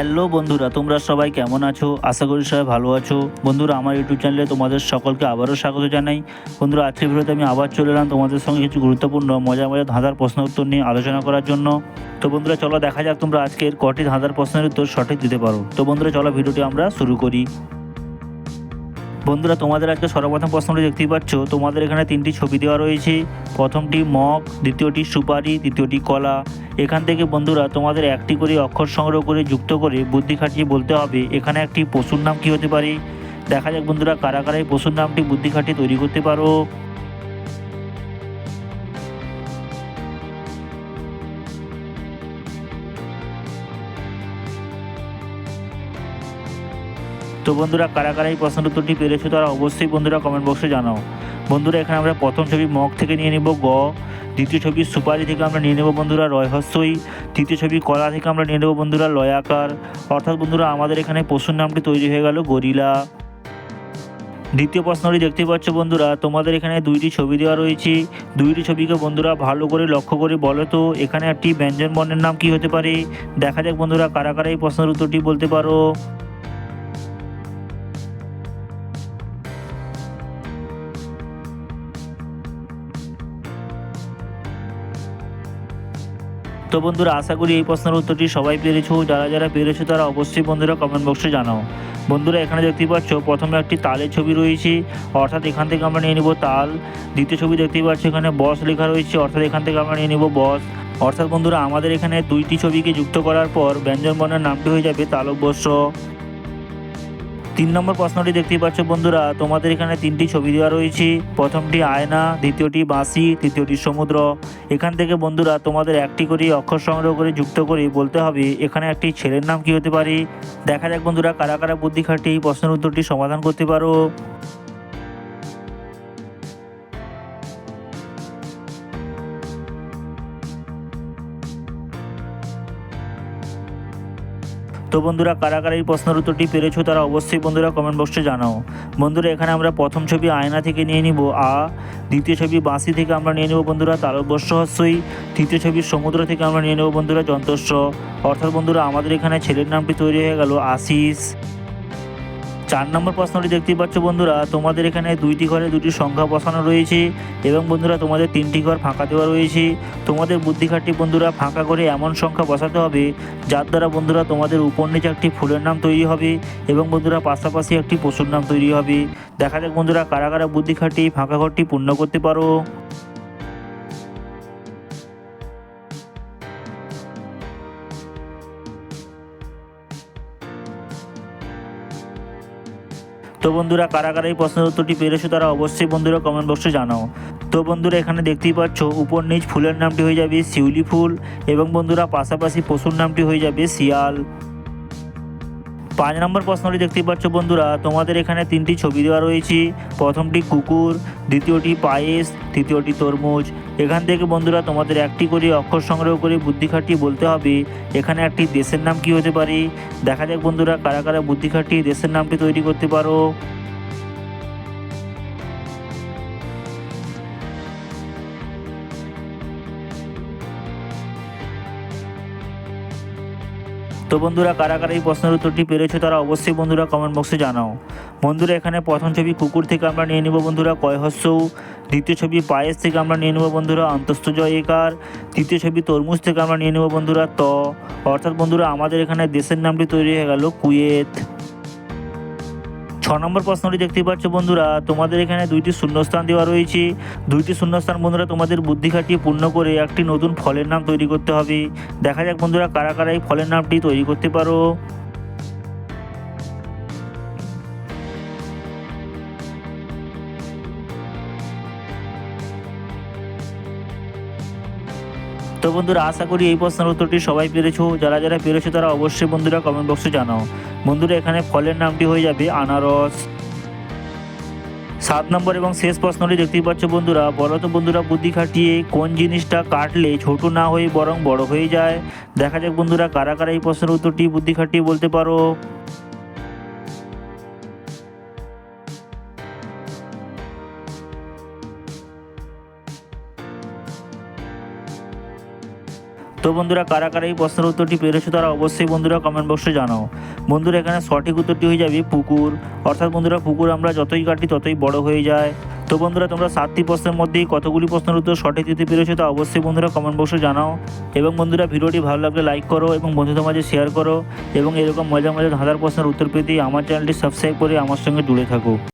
Hello বন্ধুরা, তোমরা সবাই কেমন আছো? আশা করি সবাই ভালো আছো। বন্ধুরা, আমার ইউটিউব চ্যানেলে তোমাদের সকলকে আবারও স্বাগত জানাই। বন্ধুরা, আজকের ভিডিওতে আমি আবার চলে এলাম তোমাদের সঙ্গে কিছু গুরুত্বপূর্ণ মজা মজা ধাঁধার প্রশ্ন উত্তর নিয়ে আলোচনা করার জন্য। তো বন্ধুরা, চলো দেখা যাক তোমরা আজকের কটি ধাঁধার প্রশ্নের উত্তর সঠিক দিতে পারো। তো বন্ধুরা, চলো ভিডিওটি আমরা শুরু করি। বন্ধুরা, তোমাদের আজকে সর্বপ্রথম প্রশ্নটি দেখতেই পাচ্ছ। তোমাদের এখানে তিনটি ছবি দেওয়া রয়েছে। প্রথমটি মগ, দ্বিতীয়টি সুপারি, তৃতীয়টি কলা। এখান থেকে বন্ধুরা, তোমাদের একটি করে অক্ষর সংগ্রহ করে, যুক্ত করে বুদ্ধি খাটিয়ে বলতে হবে, এখানে একটি পশুর নাম কী হতে পারে? দেখা যাক বন্ধুরা, কারা কারা এই পশুর নামটি বুদ্ধি খাটিয়ে তৈরি করতে পারো। তো বন্ধুরা, কারা কারা এই প্রশ্নের উত্তরটি পেরেছ তারা অবশ্যই বন্ধুরা কমেন্ট বক্সে জানাও। বন্ধুরা, এখানে আমরা প্রথম ছবি মগ থেকে নিয়ে নেব, গ। দ্বিতীয় ছবি সুপারি থেকে আমরা নিয়ে নেব বন্ধুরা রয়হস্যই তৃতীয় ছবি কলা থেকে আমরা নিয়ে নেব বন্ধুরা লয়াকার অর্থাৎ বন্ধুরা, আমাদের এখানে পশুর নামটি তৈরি হয়ে গেল, গরিলা। দ্বিতীয় প্রশ্নটি দেখতে পাচ্ছ বন্ধুরা, তোমাদের এখানে দুইটি ছবি দেওয়া রয়েছে। দুইটি ছবিকে বন্ধুরা ভালো করে লক্ষ্য করে বলো তো, এখানে একটি ব্যঞ্জন বর্ণের নাম কি হতে পারে? দেখা যাক বন্ধুরা, কারা কারা এই প্রশ্নের উত্তরটি বলতে পারো। তো বন্ধুরা, আশা করি এই প্রশ্নের উত্তরটি সবাই পেরেছ। যারা যারা পেরেছ তারা অবশ্যই বন্ধুরা কমেন্ট বক্সে জানাও। বন্ধুরা, এখানে দেখতেই পাচ্ছ, প্রথমে একটি তালের ছবি রয়েছে। অর্থাৎ এখান থেকে আমরা নিয়ে নিব তাল। দ্বিতীয় ছবি দেখতেই পাচ্ছ, এখানে বস লেখা রয়েছে। অর্থাৎ এখান থেকে আমরা নিয়ে নিব বস। অর্থাৎ বন্ধুরা, আমাদের এখানে দুইটি ছবিকে যুক্ত করার পর ব্যঞ্জন বর্ণের নামটি হয়ে যাবে তালব্যস্য। তিন নম্বর প্রশ্নটি দেখতেই পাচ্ছ বন্ধুরা, তোমাদের এখানে তিনটি ছবি দেওয়া রয়েছে। প্রথমটি আয়না, দ্বিতীয়টি বাঁশি, তৃতীয়টি সমুদ্র। এখান থেকে বন্ধুরা, তোমাদের একটি করে অক্ষর সংগ্রহ করে যুক্ত করে বলতে হবে, এখানে একটি ছেলের নাম কি হতে পারে? দেখা যাক বন্ধুরা, কারা কারা বুদ্ধি খাটিয়ে এই প্রশ্নের উত্তরটি সমাধান করতে পারো। তো বন্ধুরা, কারা কারা এই প্রশ্নের উত্তরটি পেরেছ তারা অবশ্যই বন্ধুরা কমেন্ট বক্সে জানাও। বন্ধুরা, এখানে আমরা প্রথম ছবি আয়না থেকে নিয়ে নিব, আ। দ্বিতীয় ছবি বাঁশি থেকে আমরা নিয়ে নেব বন্ধুরা তালব্যস্য হস্যই তৃতীয় ছবি সমুদ্র থেকে আমরা নিয়ে নেব বন্ধুরা যন্তস্ব অর্থাৎ বন্ধুরা, আমাদের এখানে ছেলের নামটি তৈরি হয়ে গেল, আশিস। চার নম্বর প্রশ্নটি দেখতেই পাচ্ছ বন্ধুরা, তোমাদের এখানে দুইটি ঘরে দুটি সংখ্যা বসানো রয়েছে এবং বন্ধুরা তোমাদের তিনটি ঘর ফাঁকা দেওয়া রয়েছে। তোমাদের বুদ্ধি খাটি বন্ধুরা ফাঁকা করে এমন সংখ্যা বসাতে হবে, যার দ্বারা বন্ধুরা তোমাদের উপর নিচে একটি ফুলের নাম তৈরি হবে এবং বন্ধুরা পাশাপাশি একটি পশুর নাম তৈরি হবে। দেখা যাক বন্ধুরা কারা কারা বুদ্ধি খাটি ফাঁকা ঘরটি পূর্ণ করতে পারো। তো বন্ধুরা কারা এই প্রশ্নের উত্তরটি পেরেছ তারা অবশ্যই বন্ধুরা কমেন্ট বক্সে জানাও। তো বন্ধুরা, এখানে দেখতেই পাচ্ছ, উপর নিচ ফুলের নামটি হয়ে যাবে শিউলি ফুল এবং বন্ধুরা, পাশাপাশি পশুর নামটি হয়ে যাবে শিয়াল। পাঁচ নম্বর প্রশ্নটি দেখতে পাচ্ছ বন্ধুরা, তোমাদের এখানে তিনটি ছবি দেওয়া রয়েছে। প্রথমটি কুকুর, দ্বিতীয়টি পায়েস, তৃতীয়টি তরমুজ। এখান থেকে বন্ধুরা, তোমাদের একটি করে অক্ষর সংগ্রহ করে বুদ্ধি খাটিয়ে বলতে হবে। এখানে একটি দেশের নাম কি হতে পারে? দেখা যাক বন্ধুরা, কারা কারা বুদ্ধি খাটিয়ে দেশের নামটি তৈরি করতে পারো। তো বন্ধুরা, কারা কারা এই প্রশ্নের উত্তরটি পেরেছ তারা অবশ্যই বন্ধুরা কমেন্ট বক্সে জানাও। বন্ধুরা, এখানে প্রথম ছবি কুকুর থেকে আমরা নিয়ে নেব বন্ধুরা কয়হস্য দ্বিতীয় ছবি পায়েস থেকে আমরা নিয়ে নেব বন্ধুরা, অন্তস্থ জয়কার। তৃতীয় ছবি তরমুজ থেকে আমরা নিয়ে নেব বন্ধুরা, ত। অর্থাৎ বন্ধুরা, আমাদের এখানে দেশের নামটি তৈরি হয়ে গেল কুয়েত। নম্বর প্রশ্নটি দেখতে পাচ্ছ বন্ধুরা, তোমাদের এখানে দুইটি শূন্যস্থান দেওয়া রয়েছে। দুইটি শূন্যস্থান বন্ধুরা, তোমাদের বুদ্ধি খাটিয়ে পূর্ণ করে একটি নতুন ফলের নাম তৈরি করতে হবে। দেখা যাক বন্ধুরা, কারা কারা এই ফলের নামটি তৈরি করতে পারো। তো বন্ধুরা, আশা করি এই প্রশ্নের উত্তরটি সবাই পেরেছ। যারা যারা পেরেছ তারা অবশ্যই বন্ধুরা কমেন্ট বক্সে জানাও। বন্ধুরা, এখানে ফলের নামটি হয়ে যাবে আনারস। সাত নম্বর এবং শেষ প্রশ্নটি দেখতেই পাচ্ছ বন্ধুরা, বলো তো বন্ধুরা, বুদ্ধি খাটিয়ে কোন জিনিসটা কাটলে ছোট না হয়ে বরং বড় হয়ে যায়? দেখা যাক বন্ধুরা, কারা কারা এই প্রশ্নের উত্তরটি বুদ্ধি খাটিয়ে বলতে পারো। তো বন্ধুরা, কারা কারা এই প্রশ্নের উত্তরটি পেরেছ তারা অবশ্যই বন্ধুরা কমেন্ট বক্সে জানাও। বন্ধুরা, এখানে সঠিক উত্তরটি হয়ে যাবে পুকুর। অর্থাৎ বন্ধুরা, পুকুর আমরা যতই কাটি ততই বড় হয়ে যায়। তো বন্ধুরা, তোমরা সাতটি প্রশ্নের মধ্যেই কতগুলি প্রশ্নের উত্তর সঠিক দিতে পেরেছ তা অবশ্যই বন্ধুরা কমেন্ট বক্সে জানাও। এবং বন্ধুরা, ভিডিওটি ভালো লাগলে লাইক করো এবং বন্ধুদের মাঝে শেয়ার করো। এবং এরকম মজা মজা ধাঁধার প্রশ্নের উত্তর পেতে আমার চ্যানেলটি সাবস্ক্রাইব করে আমার সঙ্গে জুড়ে থাকো।